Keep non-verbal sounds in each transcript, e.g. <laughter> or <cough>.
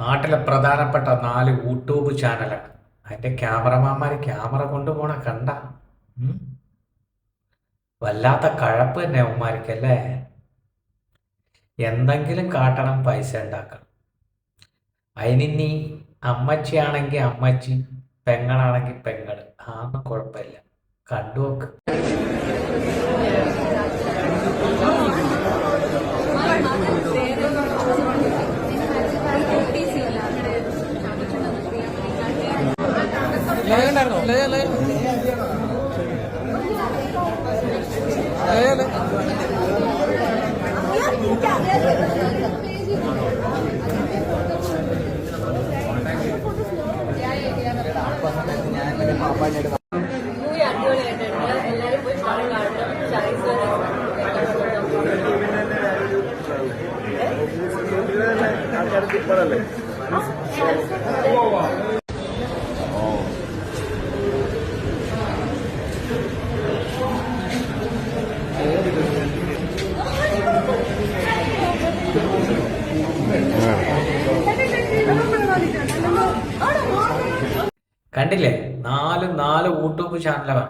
നാട്ടിലെ പ്രധാനപ്പെട്ട നാല് യൂട്യൂബ് ചാനലാണ് അതിന്റെ ക്യാമറമാന്മാർ ക്യാമറ കൊണ്ടുപോണ കണ്ട. വല്ലാത്ത കഴപ്പ് തന്നെ അവന്മാർക്കല്ലേ? എന്തെങ്കിലും കാട്ടണം പൈസ ഉണ്ടാക്കണം. അതിനി അമ്മച്ചിയാണെങ്കിൽ അമ്മച്ചി പെങ്ങളാണെങ്കിൽ പെങ്ങൾ ആന്നും കുഴപ്പമില്ല. കണ്ടു കണ്ടില്ലേ? നാല് നാല് യൂട്യൂബ് ചാനലാണ്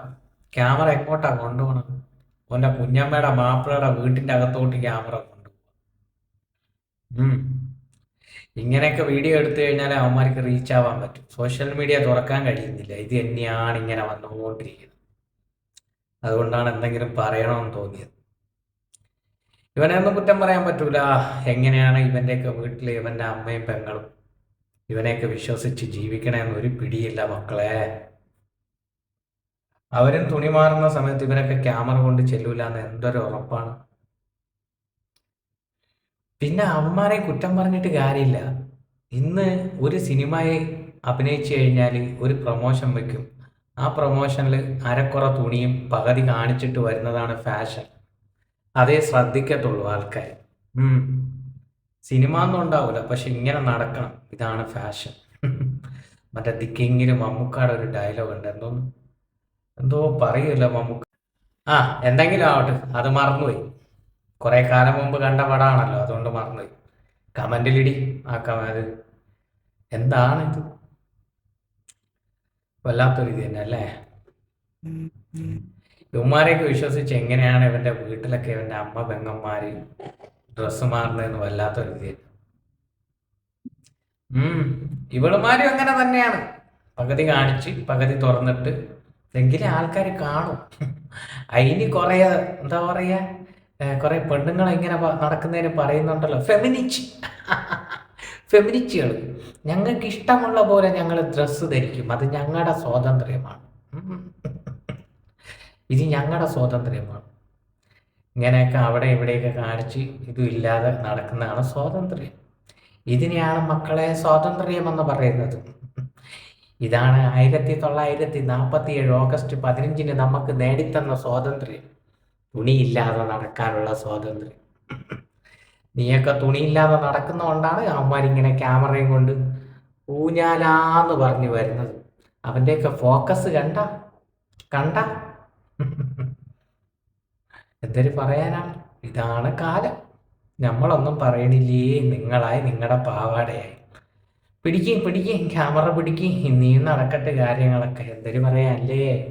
ക്യാമറ എങ്ങോട്ടാ കൊണ്ടുപോകണം ഓന്റെ കുഞ്ഞമ്മയുടെ മാപ്പിളയുടെ വീട്ടിന്റെ അകത്തോട്ട് ക്യാമറ കൊണ്ടുപോകും. ഇങ്ങനെയൊക്കെ വീഡിയോ എടുത്തു കഴിഞ്ഞാൽ അവന്മാർക്ക് റീച്ച് ആവാൻ പറ്റും. സോഷ്യൽ മീഡിയ തുറക്കാൻ കഴിയുന്നില്ല. ഇത് തന്നെയാണ് ഇങ്ങനെ വന്നുകൊണ്ടിരിക്കുന്നത്. അതുകൊണ്ടാണ് എന്തെങ്കിലും പറയണമെന്ന് തോന്നിയത്. ഇവനെ ഒന്നും കുറ്റം പറയാൻ പറ്റൂല. എങ്ങനെയാണ് ഇവന്റെയൊക്കെ വീട്ടിൽ ഇവന്റെ അമ്മയും പെങ്ങളും ഇവനെയൊക്കെ വിശ്വസിച്ച് ജീവിക്കണമെന്ന് ഒരു പിടിയില്ല മക്കളെ. അവരും തുണി മാറുന്ന സമയത്ത് ഇവരൊക്കെ ക്യാമറ കൊണ്ട് ചെല്ലൂല എന്ന് എന്തൊരു ഉറപ്പാണ്. പിന്നെ അവന്മാരെ കുറ്റം പറഞ്ഞിട്ട് കാര്യമില്ല. ഇന്ന് ഒരു സിനിമയെ അഭിനയിച്ചു കഴിഞ്ഞാൽ ഒരു പ്രൊമോഷൻ വെക്കും. ആ പ്രൊമോഷനിൽ അരക്കുറ തുണിയും പകുതി കാണിച്ചിട്ട് വരുന്നതാണ് ഫാഷൻ അതേ ശ്രദ്ധിക്കത്തുള്ളൂ ആൾക്കാർ. സിനിമ ഒന്നും ഉണ്ടാവില്ല പക്ഷെ ഇങ്ങനെ നടക്കണം. ഇതാണ് ഫാഷൻ <laughs> മറ്റേ ദിക്കിങ്ങിന് മമ്മൂക്കാടെ ഒരു ഡയലോഗ് ഉണ്ട്. എന്തോ എന്തോ പറയൂല മമ്മൂക്ക. ആ എന്തെങ്കിലും ആവട്ടെ. അത് മറന്നുപോയി. കുറെ കാലം മുമ്പ് കണ്ട പടമാണല്ലോ അതുകൊണ്ട് മറന്നു കമന്റിലിടി ആ കമ എന്താണ് ഇത്? വല്ലാത്തൊരു ഇത് തന്നെ അല്ലേ? ഇവന്മാരെയൊക്കെ വിശ്വസിച്ച് എങ്ങനെയാണ് ഇവന്റെ വീട്ടിലൊക്കെ ഇവന്റെ അമ്മ പെങ്ങന്മാര് ഡ്രസ്സ് മാറുന്നതെന്ന് വല്ലാത്തൊരു ഇത് തന്നെ. ഉം ഇവളുമാരും അങ്ങനെ തന്നെയാണ്. പകുതി കാണിച്ച് പകുതി തുറന്നിട്ട് എങ്കിലും ആൾക്കാർ കാണും. <laughs> അതിന് കുറേ എന്താ പറയാ കുറെ പെണ്ണുങ്ങൾ ഇങ്ങനെ നടക്കുന്നതിന് പറയുന്നുണ്ടല്ലോ. ഫെമിനിച്ച്. <laughs> ഫെമിനിച്ചുകൾ ഞങ്ങൾക്ക് ഇഷ്ടമുള്ള പോലെ ഞങ്ങൾ ഡ്രസ്സ് ധരിക്കും. അത് ഞങ്ങളുടെ സ്വാതന്ത്ര്യമാണ്. <laughs> ഇത് ഞങ്ങളുടെ സ്വാതന്ത്ര്യമാണ്. ഇങ്ങനെയൊക്കെ അവിടെ ഇവിടെയൊക്കെ കാണിച്ച് ഇതുമില്ലാതെ നടക്കുന്നതാണ് സ്വാതന്ത്ര്യം. ഇതിനെയാണ് മക്കളെ സ്വാതന്ത്ര്യം എന്ന് പറയുന്നത്. <laughs> ഇതാണ് ആയിരത്തി തൊള്ളായിരത്തി നാൽപ്പത്തി ഏഴ് ഓഗസ്റ്റ് പതിനഞ്ചിന് നമുക്ക് നേടിത്തന്ന സ്വാതന്ത്ര്യം. തുണിയില്ലാതെ നടക്കാനുള്ള സ്വാതന്ത്ര്യം. നീയൊക്കെ തുണിയില്ലാതെ നടക്കുന്നതുകൊണ്ടാണ് അവന്മാരിങ്ങനെ ക്യാമറയും കൊണ്ട് ഊഞ്ഞാലാന്ന് പറഞ്ഞു വരുന്നത്. അവന്റെയൊക്കെ ഫോക്കസ് കണ്ട? കണ്ട? എന്തൊരു പറയാനാണ്? ഇതാണ് കാലം. നമ്മളൊന്നും പറയണില്ലേ? നിങ്ങളായി നിങ്ങളുടെ പാവാടയായി. പിടിക്കും പിടിക്കും ക്യാമറ പിടിക്കും. നീ നടക്കട്ടെ കാര്യങ്ങളൊക്കെ. എന്തൊരു പറയാനല്ലേ?